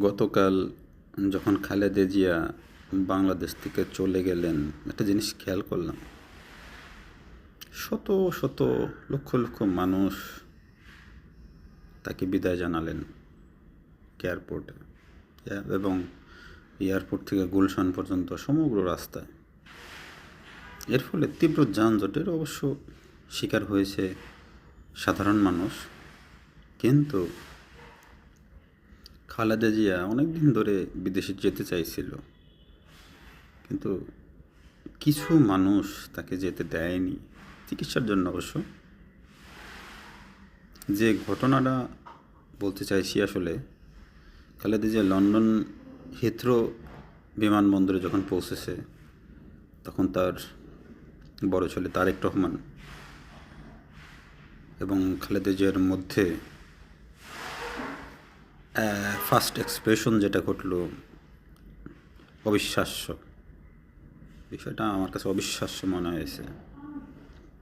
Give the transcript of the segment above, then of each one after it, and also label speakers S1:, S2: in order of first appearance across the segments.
S1: গতকাল যখন খালেদা জিয়া বাংলাদেশ থেকে চলে গেলেন, একটা জিনিস খেয়াল করলাম। শত শত লক্ষ লক্ষ মানুষ তাকে বিদায় জানালেন এয়ারপোর্টে। এবং এয়ারপোর্ট থেকে গুলশান পর্যন্ত সমগ্র রাস্তায়। এর ফলে তীব্র যানজটের অবশ্য শিকার হয়েছে সাধারণ মানুষ। কিন্তু খালেদা জিয়া অনেক দিন ধরে বিদেশে যেতে চাইছিল, কিন্তু কিছু মানুষ তাকে যেতে দেয়নি। চিকিৎসার জন্য অবশ্য। যে ঘটনাটা বলতে চাইছি আসলে, খালেদা জিয়া লন্ডন হিথ্রো বিমানবন্দরে যখন পৌঁছেছে, তখন তার বড় ছেলে তারেক রহমান এবং খালেদা জিয়ার মধ্যে ফার্স্ট এক্সপ্রেশন যেটা ঘটলো, অবিশ্বাস্য। বিষয়টা আমার কাছে অবিশ্বাস্য মনে হয়েছে।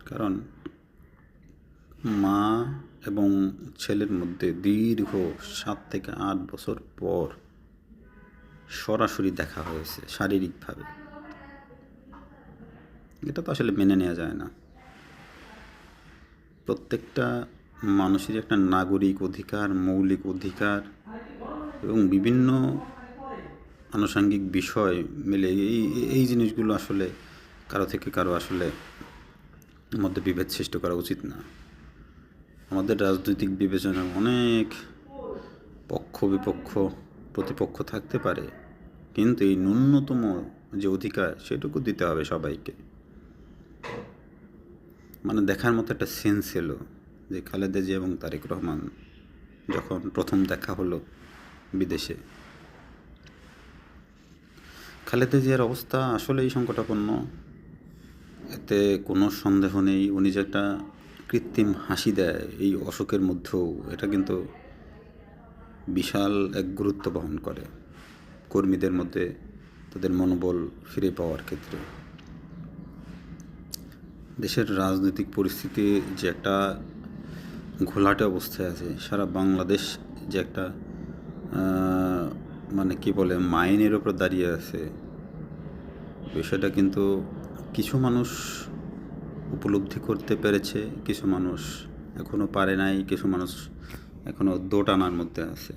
S1: কারণ মা এবং ছেলের মধ্যে দীর্ঘ সাত থেকে আট বছর পর সরাসরি দেখা হয়েছে শারীরিকভাবে। এটা তো আসলে মেনে নেওয়া যায় না। প্রত্যেকটা মানুষের একটা নাগরিক অধিকার, মৌলিক অধিকার এবং বিভিন্ন আনুষঙ্গিক বিষয় মিলে এই এই জিনিসগুলো আসলে কারও থেকে কারও আসলে মধ্যে বিভেদ সৃষ্টি করা উচিত না। আমাদের রাজনৈতিক বিবেচনায় অনেক পক্ষ বিপক্ষ প্রতিপক্ষ থাকতে পারে, কিন্তু এই ন্যূনতম যে অধিকার সেটুকু দিতে হবে সবাইকে। মানে দেখার মতো একটা সেন্স এলো। যে খালেদা জিয়া এবং তারেক রহমান যখন প্রথম দেখা হলো বিদেশে। খালেদা জিয়ার অবস্থা আসলেই সংকটাপন্ন। এতে কোনো সন্দেহ নেই, উনি যে একটা কৃত্রিম হাসি দেয় এই অসুখের মধ্যেও, এটা কিন্তু বিশাল এক গুরুত্ব বহন করে কর্মীদের মধ্যে তাদের মনোবল ফিরে পাওয়ার ক্ষেত্রে। দেশের রাজনৈতিক পরিস্থিতি যে একটা ঘোলাটে অবস্থায় আছে। সারা বাংলাদেশ যে একটা মানে কি বলে, মাইনের ওপর দাঁড়িয়ে আছে। বিষয়টা কিন্তু কিছু মানুষ উপলব্ধি করতে পেরেছে, কিছু মানুষ এখনও পারে নাই, কিছু মানুষ এখনও দোটানার মধ্যে আছে।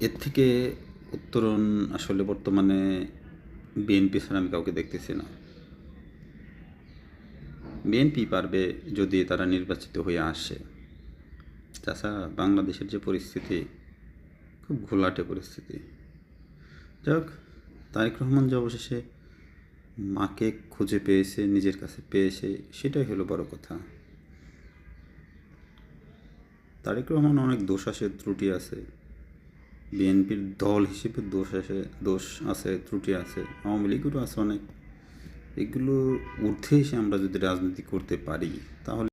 S1: এর থেকে উত্তরণ আসলে বর্তমানে বিএনপি ছাড়া আমি কাউকে দেখতেছি না। বিএনপি পারবে যদি তারা নির্বাচিত হয়ে আসে। তাছাড়া বাংলাদেশের যে পরিস্থিতি, খুব ঘোলাটে পরিস্থিতি। যাক, তারেক রহমান যে অবশেষে মাকে খুঁজে পেয়েছে, নিজের কাছে পেয়েছে, সেটাই হলো বড় কথা। তারেক রহমান অনেক দোষ আছে ত্রুটি আছে। বিএনপির দল হিসেবে দোষ আছে দোষ আছে, ত্রুটি আছে। আওয়ামী লীগেরও আছে অনেক। এগুলো উঠে এসে আমরা যদি রাজনীতি করতে পারি তাহলে